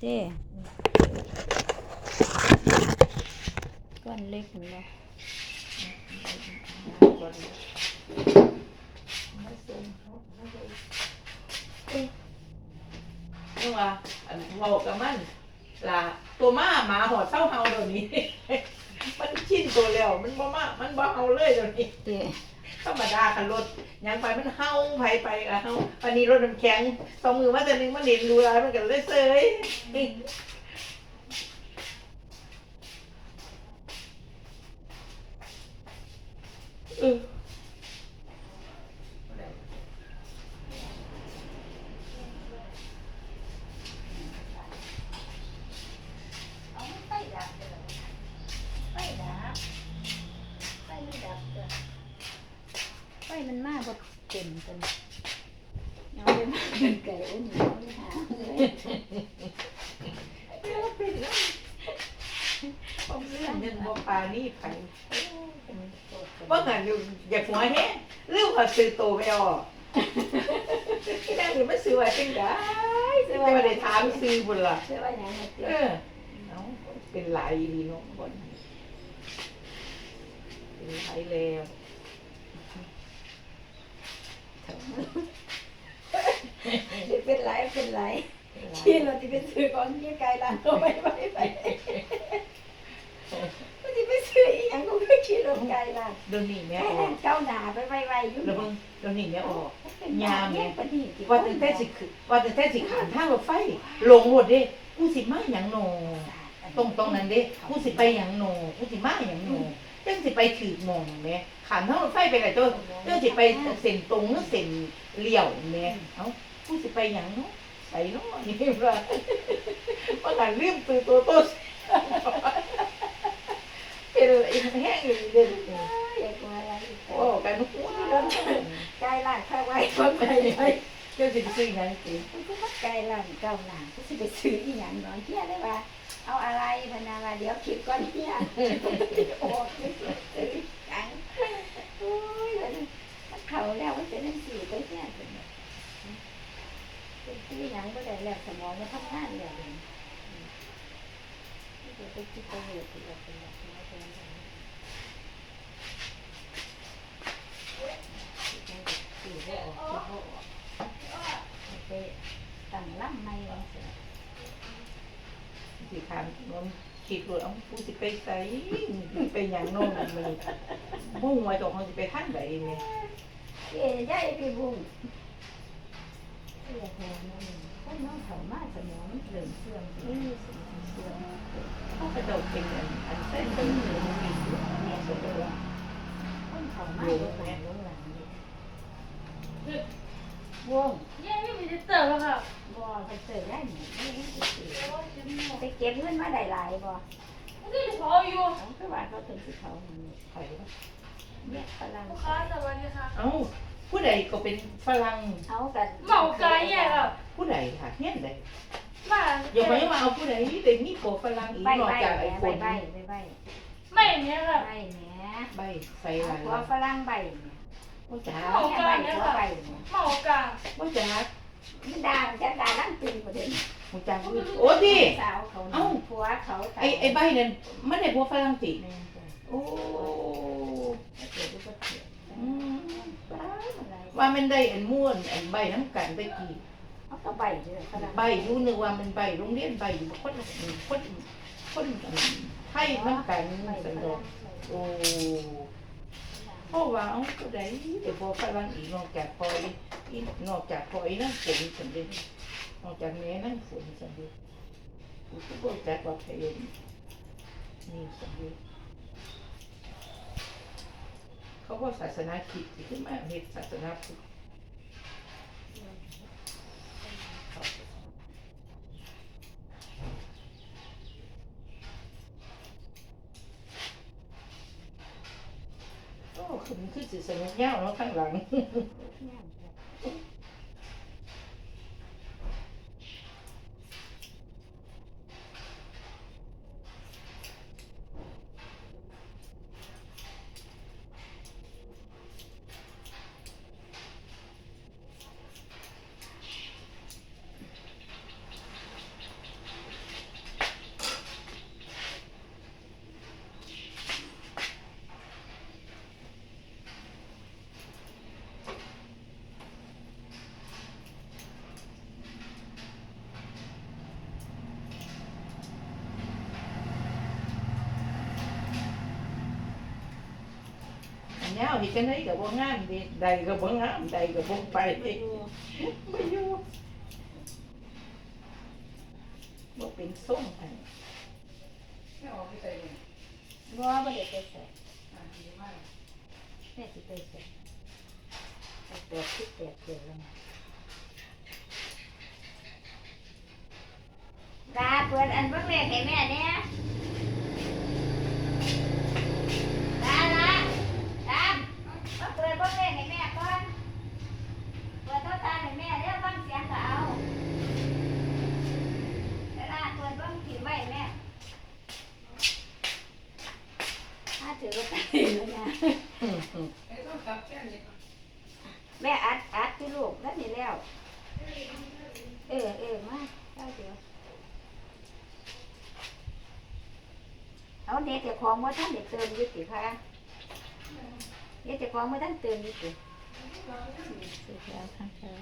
เจ้ก้อนเล็กเหมือนกันนี่ว่าอันเว้ากับมันล่ะตัวมาหมาหอดเศร้าเฮาเดี๋ยวนี้ มันชินตัวแล้ว มันบ่มามันบ่เฮาเลยเดี๋ยวนี้เจ้ ธรรมดาคันรถยังไปมันเฮาไปไปอะเฮาอันนี้รถน้ำแข็งสองมือมาแต่หนึงมันเห็นดูแล้วมันก็เลยเซยอือ เอาไฟดับเลยไฟดับไฟมันดับจ้ะไฟ มันมากกว่าเต็มกันเอาไปมาเป็นไก่อุ้มหนูไม่หาเลยผมเรื่องยังบ่ปานี่ไปว่างันอยู่อยากหัวแห้งเรื่องว่าซื้อโตไปออกที่นั่นนี่มันซื้อไว้เป็นได้จะไม่ได้ถามซื้อบุญล่ะเชื่อว่าอย่างไรเออเอาเป็นหลายดีเนาะบนเป็นหลายแล้ว เป็นไรเป็นไร เป็นหลาที่เราที่ไปซื้อของที่ไกลร้านเราไปไปไปก็ที่ไปซื้ออีหยังก็ไม่ขี่รถไกลร้านเดี๋ยวนี้แม่แม่ออกเก้าหนาไปไปไปอยู่แล้วเบิ่งเดี๋ยวนี้แม่ออกยามเนี่ยปฏิทินว่าแต่แต่สิคือว่าแต่แต่สิขานทางรถไฟลงหมดเด้กูสิมาหยังโนตรงตรงนั้นเด้กูสิไปหยังโนกูสิมาหยังโนจังสิไปถือหมองแม่ขานทางรถไฟไปไหนตัวจังสิไปเส้นตรงหรือเส้นเลี้ยวแม่เอ้ากูสิไปหยังเนาะ ไปเนาะนี่ว่าว่าหลังลืมตื่นตัวต้นเป็นอีกแห้งอยู่เด้ออยากมาอะไรโอ้กันหัวไกลร้านข้าวไว้ก็ไปไปเจ้าสิไปซื้อหยังสิก็มาไกลร้านเก้าหนาก็สิไปซื้ออีหยังน้อยเที่ยได้ว่าเอาอะไรพนาว่าเดี๋ยวคิดก่อนเนี่ยโอ้ยซื้อจังโอ้ยมันเขาแล้วมันเป็นหนังสือไปเนี่ย เป็นซื้อยังก็ได้แล้วสมองมันทำงานแล้วเดี๋ยวไปคิดไปเหตุเป็นแบบเป็นแบบนี้เป็นแบบนี้คิดไม่ออกคิดไม่ออกไปตั้งล่ำไม่ลงเสียสิถามว่าคิดว่าเอากูสิไปไสไปหยังโน่นมันมุ่งไว้ตรงเขาสิไปทางใดเนี่ยเอ๋ยายพี่บุ้ง เอ๋ยแทนนั่นคนน้องเขามาสมองเหลืองเสื่อมที่เสื่อมเขากระโดดเป็นอันอันเส้นเป็นหรือมันมีอยู่แม่สุดเลยคนเขามาลงลังลงหลังวงยังไม่มีจะเติมแล้วค่ะบ่ไปเจอได้หนิไปเก็บเงินมาได้หลายบ่มันก็จะพออยู่เขาคือว่าเขาถึงสิเขาใครเนี่ยฝรั่งลูกค้าสวัสดีค่ะเอ้า ผู้ใดก็เป็นฝรั่งเอากันเหมาไก่ใหญ่ค่ะผู้ใดค่ะเฮียนใดมาอย่าไปว่าเอาผู้ใดเด็กมีโปฝรั่งอีกใบนอกใบจากไอ้ใบคนใบใบใบไม่เนี้ยค่ะใบแหม่ใบใส่ลายหัวฝรั่งใบเนี่ยว่าจ้าแม่ใบหัวใบเนี่ยเหมากลางว่าจ้ามันด่าจะด่าลั่นตึงประเด็นว่าจ้าโอ้ที่สาวเขาผัวเขาไอ้ไอ้ใบนั่นมันได้พวกฝรั่งติแม่จ้ะโอ้ เกิดอุบัติเหตุ อืม อะไร ว่ามันได้อันม่วนอันใบน้ำกันไปกี่เขาก็ใบเลยฝรั่งใบรู้นึกว่ามันใบโรงเรียนใบอยู่คนคนคนไทยน้ำกันใบสันฝดอรั่กงโอ้เพราะว่าเอาก็ได้เดี๋ยวพอฝรั่งอีกนอกจากพออีนอกจากพออีนั่งฝนสันเดนอกจากแม่นั่งฝนสันเดกูก็บอกจากว่าเพลนนี่สันเด เขาบอกศาสนาคริดขึ้นมาเห็นศาสนาพุทธโอ้คือมันคือสิสนุกยาวเนาะข้างหลัง แนวที่จังไดก็บ่งามเด้ใดก็บ่งามใดก็บ่ไปเด้บ่อยู่บ่เป็นทรงให้บ่บ่ได้ไปใส่แม่สิไปใส่แปดสิบแปดเกิดแล้วนะตาเปิดอันเบิ่งเลขให้แม่เนี่ยตาละตามมาเปิดเบิ่งเลขให้แม่ก่อนเปิดโทรศัพท์ให้แม่เดี๋ยวฟังเสียงก็เอาเวลาเปิดเบิ่งถิ่มไว้แม่ ถ้าถือก็ตายแล้วนะอืมอืมแม่อัดอัดที่ลูกแล้วนี่แล้ว เออเออมาเอาเดี๋ยวเอาเด็กเจ้าของว่าท่านเด็กเติมอยุติค่ะเด็กเจ้าของว่าท่านเติมอยุติสุดแล้วค่ะ